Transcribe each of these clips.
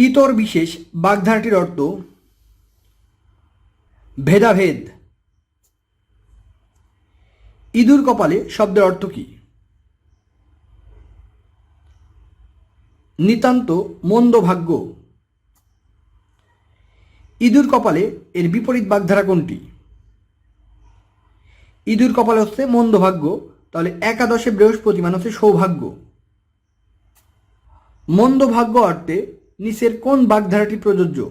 ইতর বিশেষ বাগধারাটির অর্থ ভেদাভেদ। ইঁদুর কপালে শব্দের অর্থ কী? নিতান্ত মন্দ ভাগ্য। ইঁদুর কপালে এর বিপরীত বাগধারা কোনটি? ইঁদুর কপালে হচ্ছে মন্দ ভাগ্য, তাহলে একাদশে বৃহস্পতি মানে হচ্ছে সৌভাগ্য। মন্দ ভাগ্য অর্থে নিচের কোন বাগধারাটি প্রযোজ্য?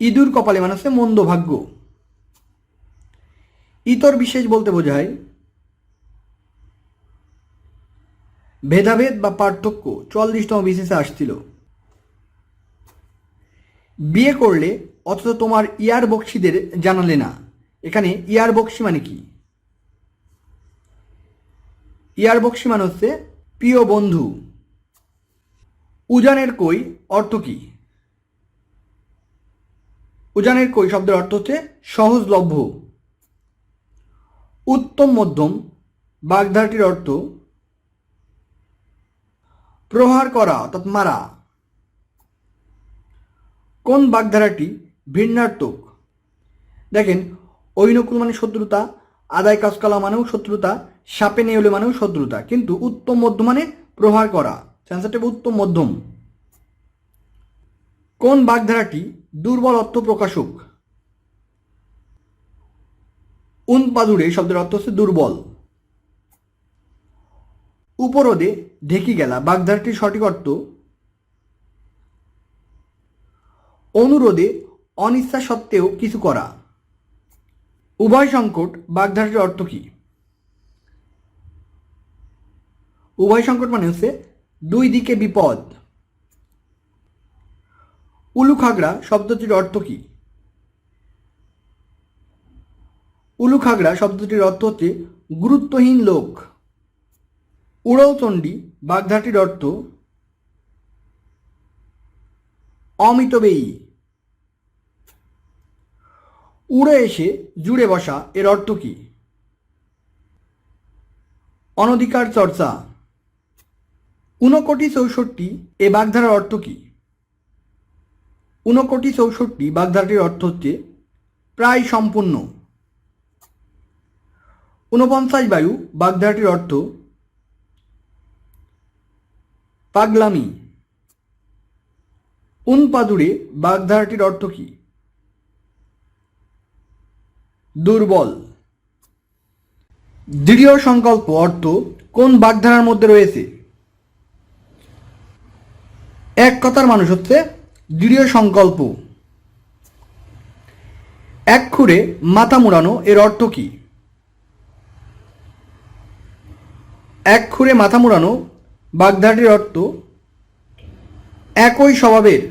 ইঁদুর কপালে মানে হচ্ছে মন্দ ভাগ্য। ইতর বিশেষ বলতে বোঝায় ভেদাভেদ বা পার্থক্য, চুয়াল্লিশতম বিশেষে আসছিল। বিয়ে করলে অথচ তোমার ইয়ার বক্সিদের জানালে না। এখানে ইয়ার বক্সি মানে কি? ইয়ার বক্সি মানে হচ্ছে প্রিয় বন্ধু। উজানের কই অর্থ কি? উজানের কই শব্দের অর্থ হচ্ছে সহজলভ্য। উত্তম, মধ্যম, বাগধারাটির অর্থ প্রহার করা অর্থাৎ মারা। কোন বাগধারাটি ভিন্নার্থক? দেখেন ঐনকুল মানে শত্রুতা, আদায় কাজকলা মানেও শত্রুতা, সাপে নেউলে মানেও শত্রুতা, কিন্তু উত্তম মধ্য মানে প্রহার করা। সেন্সারটি উত্তম, মধ্যম। কোন বাগধারাটি দুর্বল অর্থ প্রকাশক? উনপাদুরে শব্দের অর্থ হচ্ছে দুর্বল। উপরোদে ঢেকি গেলা বাগধারাটির সঠিক অর্থ অনুরোধে অনিচ্ছা সত্ত্বেও কিছু করা। উভয় সংকট বাগধারাটির অর্থ কী? উভয় সংকট মানে হচ্ছে দুই দিকে বিপদ। উলুখাগড়া শব্দটির অর্থ কী? উলুখাগড়া শব্দটির অর্থ হচ্ছে গুরুত্বহীন লোক। উড়ৌচণ্ডী বাগধাটির অর্থ অমিতবেয়ী উড়ে এসে জুড়ে বসা এর অর্থ কী? অনধিকার চর্চা। ঊনকোটি চৌষট্টি এ বাগধারার অর্থ কী? ঊনকোটি চৌষট্টি বাগধারাটির অর্থ হচ্ছে প্রায় সম্পূর্ণ। ঊনপঞ্চাশ বায়ু বাগধারাটির অর্থ পাগলামি। উনপাদুরে বাগধারাটির অর্থ কী? দুর্বল। দৃঢ় সংকল্প অর্থ কোন বাগধারার মধ্যে রয়েছে? এক কথার মানুষ হচ্ছে দৃঢ় সংকল্প। এক খুঁড়ে মাথা মুড়ানো এর অর্থ কী? এক খুঁড়ে মাথা মুড়ানো বাগধারাটির অর্থ একই স্বভাবের।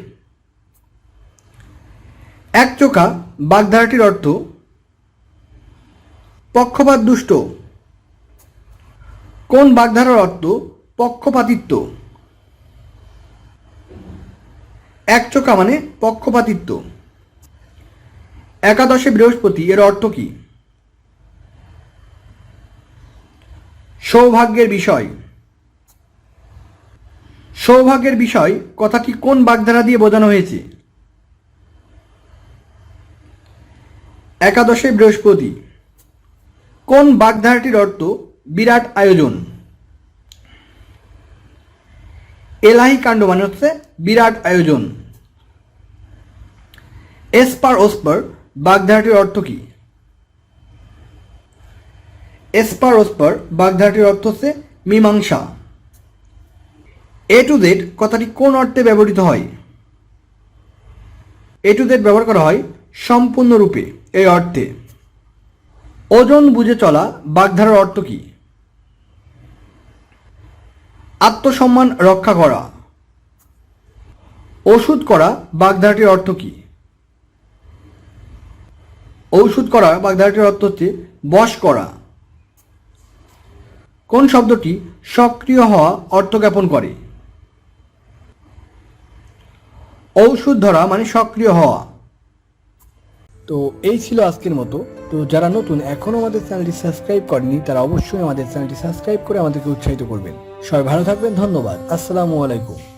এক চোখা বাগধারাটির অর্থ পক্ষপাত দুষ্ট। কোন বাগধারার অর্থ পক্ষপাতিত্ব? এক চোখা মানে পক্ষপাতিত্ব। একাদশে বৃহস্পতি এর অর্থ কি? সৌভাগ্যের বিষয়। সৌভাগ্যের বিষয় কথাটি কোন বাগধারা দিয়ে বোঝানো হয়েছে? একাদশে বৃহস্পতি। কোন বাগধারাটির অর্থ বিরাট আয়োজন? এলাহি কাণ্ড মানে হচ্ছে বিরাট আয়োজন। এসপার ওসপার, বাগধারাটির অর্থ কি? এসপার ওসপার, বাগধারাটির অর্থ হচ্ছে মীমাংসা। এ টু জেড কথাটি কোন অর্থে ব্যবহৃত হয়? এ টু জেড ব্যবহার করা হয় সম্পূর্ণরূপে, এই অর্থে। ওজন বুঝে চলা বাগধারার অর্থ কী? আত্মসম্মান রক্ষা করা। ওষুধ করা বাগধারাটির অর্থ কী? ঔষধ করা বাগধারাটির অর্থ হচ্ছে বশ করা। কোন শব্দটি সক্রিয় হওয়া অর্থ জ্ঞাপন করে? ঔষধ ধরা মানে সক্রিয় হওয়া। তো এই ছিল আজকের মতো। তো যারা নতুন এখনও আমাদের চ্যানেলটি সাবস্ক্রাইব করেনি তারা অবশ্যই আমাদের চ্যানেলটি সাবস্ক্রাইব করে আমাদেরকে উৎসাহিত করবেন। সবাই ভালো থাকবেন, ধন্যবাদ। আসসালামু আলাইকুম।